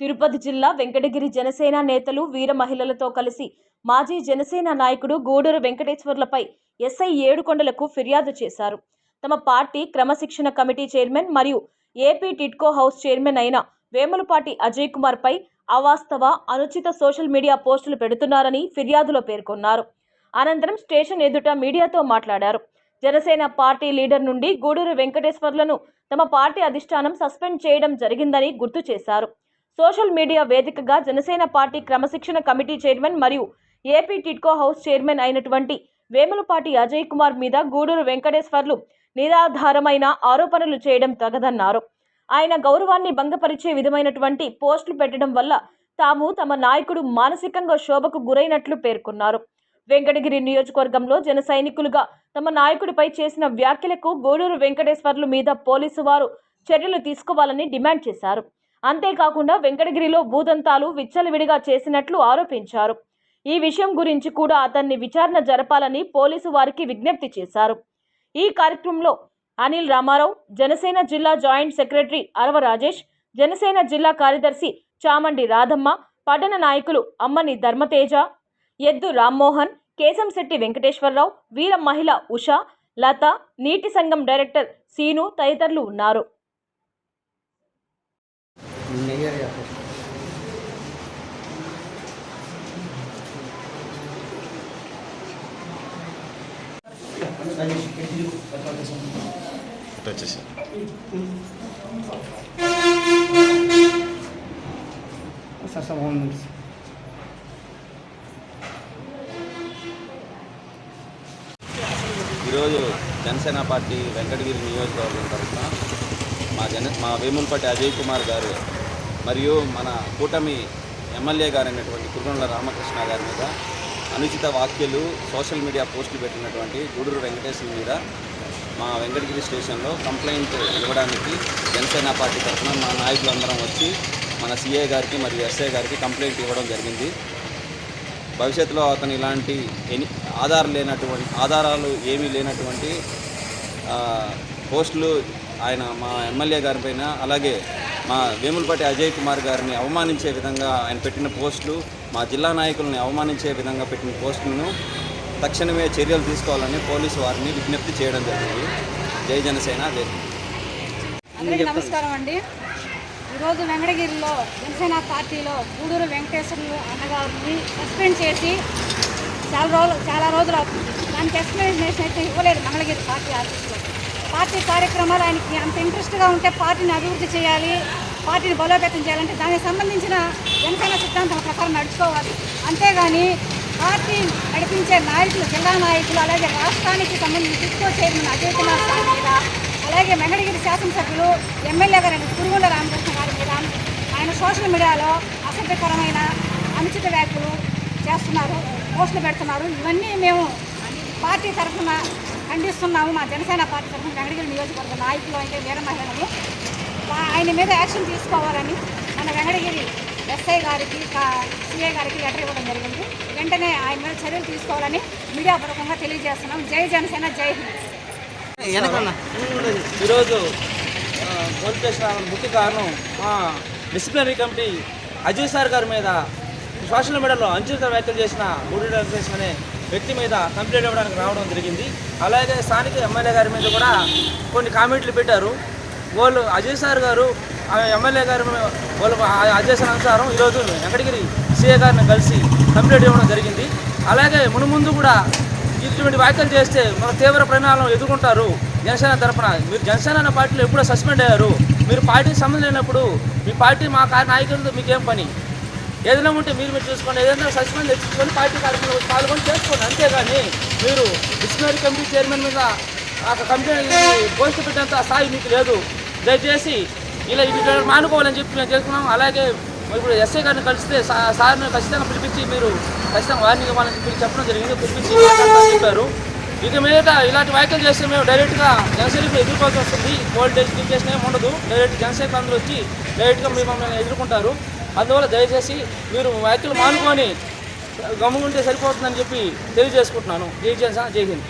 తిరుపతి జిల్లా వెంకటగిరి జనసేన నేతలు వీర మహిళలతో కలిసి మాజీ జనసేన నాయకుడు గూడూరు వెంకటేశ్వర్లపై ఎస్ఐ ఏడుకొండలకు ఫిర్యాదు చేశారు. తమ పార్టీ క్రమశిక్షణ కమిటీ చైర్మన్ మరియు ఏపీ టిట్కో హౌస్ చైర్మన్ అయిన వేములపాటి అజయ్ కుమార్ పై అవాస్తవ అనుచిత సోషల్ మీడియా పోస్టులు పెడుతున్నారని ఫిర్యాదులో పేర్కొన్నారు. అనంతరం స్టేషన్ ఎదుట మీడియాతో మాట్లాడారు. జనసేన పార్టీ లీడర్ నుండి గూడూరు వెంకటేశ్వర్లను తమ పార్టీ అధిష్టానం సస్పెండ్ చేయడం జరిగిందని గుర్తు చేశారు. సోషల్ మీడియా వేదికగా జనసేన పార్టీ క్రమశిక్షణ కమిటీ చైర్మన్ మరియు ఏపీ టిట్కో హౌస్ చైర్మన్ అయినటువంటి వేములపాటి అజయ్ కుమార్ మీద గూడూరు వెంకటేశ్వర్లు నిరాధారమైన ఆరోపణలు చేయడం తగదన్నారు. ఆయన గౌరవాన్ని భంగపరిచే విధమైనటువంటి పోస్టులు పెట్టడం వల్ల తాము తమ నాయకుడు మానసికంగా శోభకు గురైనట్లు పేర్కొన్నారు. వెంకటగిరి నియోజకవర్గంలో జన సైనికులుగా తమ నాయకుడిపై చేసిన వ్యాఖ్యలకు గూడూరు వెంకటేశ్వర్లు మీద పోలీసు వారు చర్యలు తీసుకోవాలని డిమాండ్ చేశారు. అంతేకాకుండా వెంకటగిరిలో భూదంతాలు విచ్చలవిడిగా చేసినట్లు ఆరోపించారు. ఈ విషయం గురించి కూడా అతన్ని విచారణ జరపాలని పోలీసు వారికి విజ్ఞప్తి చేశారు. ఈ కార్యక్రమంలో అనిల్ రామారావు జనసేన జిల్లా జాయింట్ సెక్రటరీ అరవ రాజేష్ జనసేన జిల్లా కార్యదర్శి చామండి రాధమ్మ పట్టణ నాయకులు అమ్మని ధర్మతేజ ఎద్దు రామ్మోహన్ కేశంశెట్టి వెంకటేశ్వరరావు వీర మహిళ ఉష లత నీటి సంఘం డైరెక్టర్ సీను తదితరులు ఉన్నారు. వచ్చేసి సార్ సార్ వన్ మినిట్స్ ఈరోజు జనసేన పార్టీ వెంకటగిరి నియోజకవర్గం తరఫున మా జన మా వేములపట్టి అజయ్ కుమార్ గారు మరియు మన కూటమి ఎమ్మెల్యే గారు అయినటువంటి కురుగొండల రామకృష్ణ గారి మీద అనుచిత వ్యాఖ్యలు సోషల్ మీడియా పోస్టులు పెట్టినటువంటి గూడూరు వెంకటేశ్వర మీద మా వెంకటగిరి స్టేషన్లో కంప్లైంట్ ఇవ్వడానికి జనసేన పార్టీ తరఫున మా నాయకులందరం వచ్చి మన సీఏ గారికి మరియు ఎస్ఐ గారికి కంప్లైంట్ ఇవ్వడం జరిగింది. భవిష్యత్తులో అతను ఇలాంటి ఎని ఆధారం లేనటువంటి ఆధారాలు ఏమీ లేనటువంటి పోస్టులు ఆయన మా ఎమ్మెల్యే గారి పైన అలాగే మా వేములపాటి అజయ్ కుమార్ గారిని అవమానించే విధంగా ఆయన పెట్టిన పోస్టులు మా జిల్లా నాయకుల్ని అవమానించే విధంగా పెట్టిన పోస్టులను తక్షణమే చర్యలు తీసుకోవాలని పోలీసు వారిని విజ్ఞప్తి చేయడం జరిగింది. జై జనసేన జై అందరికీ నమస్కారం అండి. ఈరోజు వెంకటగిరిలో జనసేన పార్టీలో గూడూరు వెంకటేశ్వరులు అన్నగారిని సస్పెండ్ చేసి చాలా రోజులు చాలా రోజులు అవుతుంది. దానికి ఎక్స్ప్లెనేషన్ అయితే ఇవ్వలేదు మంగళగిరి పార్టీ ఆఫీస్లో. పార్టీ కార్యక్రమాలు ఆయనకి అంత ఇంట్రెస్ట్గా ఉంటే పార్టీని అభివృద్ధి చేయాలి పార్టీని బలోపేతం చేయాలంటే దానికి సంబంధించిన జనసేన సిద్ధాంతం ప్రకారం నడుచుకోవాలి. అంతేగాని పార్టీ నడిపించే నాయకులు జిల్లా నాయకులు అలాగే రాష్ట్రానికి సంబంధించి సిస్కో చైర్మన్ అజయ్ కుమార్ సార్ మీద అలాగే వెంకటగిరి శాసనసభ్యులు ఎమ్మెల్యే గారైన కురుగుండ రామకృష్ణ గారి మీద ఆయన సోషల్ మీడియాలో అసభ్యకరమైన అనుచిత వ్యాఖ్యలు చేస్తున్నారు పోస్టులు పెడుతున్నారు. ఇవన్నీ మేము పార్టీ తరఫున ఖండిస్తున్నాము. మా జనసేన పార్టీ తరఫున వెంకటగిరి నియోజకవర్గ నాయకులు అయితే వీర మహిళలు. ఆయన మీద యాక్షన్ తీసుకోవాలని మన వెంకటగిరి ఎస్ఐ గారికి సిఐ గారికి లెటర్ ఇవ్వడం జరిగింది. వెంటనే ఆయన మీద చర్యలు తీసుకోవాలని మీడియా పూర్వకంగా తెలియజేస్తున్నాం. జై జనసేన జై హింద్. ఈరోజు పోలీస్ స్టేషన్ ముఖ్య కారణం మా డిసిప్లినరీ కమిటీ అజయ్ సార్ గారి మీద సోషల్ మీడియాలో అంచుత వ్యాఖ్యలు చేసిన మూడు వెంకటేశ్వర అనే వ్యక్తి మీద కంప్లైంట్ ఇవ్వడానికి రావడం జరిగింది. అలాగే స్థానిక ఎమ్మెల్యే గారి మీద కూడా కొన్ని కామెంట్లు పెట్టారు. వాళ్ళు అజయ్ సార్ గారు ఎమ్మెల్యే గారు వాళ్ళు అజయ్ సార్ అనుసారం ఈరోజు వెంకటగిరి సీఏ గారిని కలిసి కంప్లైంట్ ఇవ్వడం జరిగింది. అలాగే మునుముందు కూడా ఇటువంటి వ్యాఖ్యలు చేస్తే మన తీవ్ర పరిణామం ఎదుర్కొంటారు జనసేన తరఫున మీరు జనసేన అనే పార్టీలో ఎప్పుడో సస్పెండ్ అయ్యారు. మీరు పార్టీకి సంబంధం లేనప్పుడు మీ పార్టీ మా నాయకులతో మీకేం పని? ఏదైనా ఉంటే మీరు మీరు చూసుకోండి. ఏదైనా సస్పెండ్ తెచ్చుకొని పార్టీ కార్యక్రమంలో పాల్గొని చేసుకోండి. అంతేగాని మీరు డిక్షనరీ కమిటీ చైర్మన్ మీద ఆ కంపెనీ పోస్ట్ పెట్టేంత స్థాయి మీకు లేదు. దయచేసి ఇలా ఇవి మానుకోవాలని చెప్పి మేము చేసుకున్నాం అలాగే ఇప్పుడు ఎస్ఐ గారిని కలిస్తే సార్ని ఖచ్చితంగా పిలిపించి మీరు ఖచ్చితంగా వార్నింగ్ ఇవ్వాలని చెప్పి చెప్పడం జరిగింది. పిలిపించి చెప్పారు. ఇక మీద ఇలాంటి వ్యాఖ్యలు చేస్తే మేము డైరెక్ట్గా జనసేనకు ఎదుర్కోవాల్సి వస్తుంది. ఓల్డేజ్ లిమిటేషన్ ఏమి ఉండదు. డైరెక్ట్ జనసేన అందరూ వచ్చి డైరెక్ట్గా మీ మమ్మల్ని ఎదుర్కొంటారు. అందువల్ల దయచేసి మీరు వ్యాఖ్యలు మానుకొని గమ్ముకుంటే సరిపోతుందని చెప్పి తెలియజేసుకుంటున్నాను. జై జనసేన జై హింద్.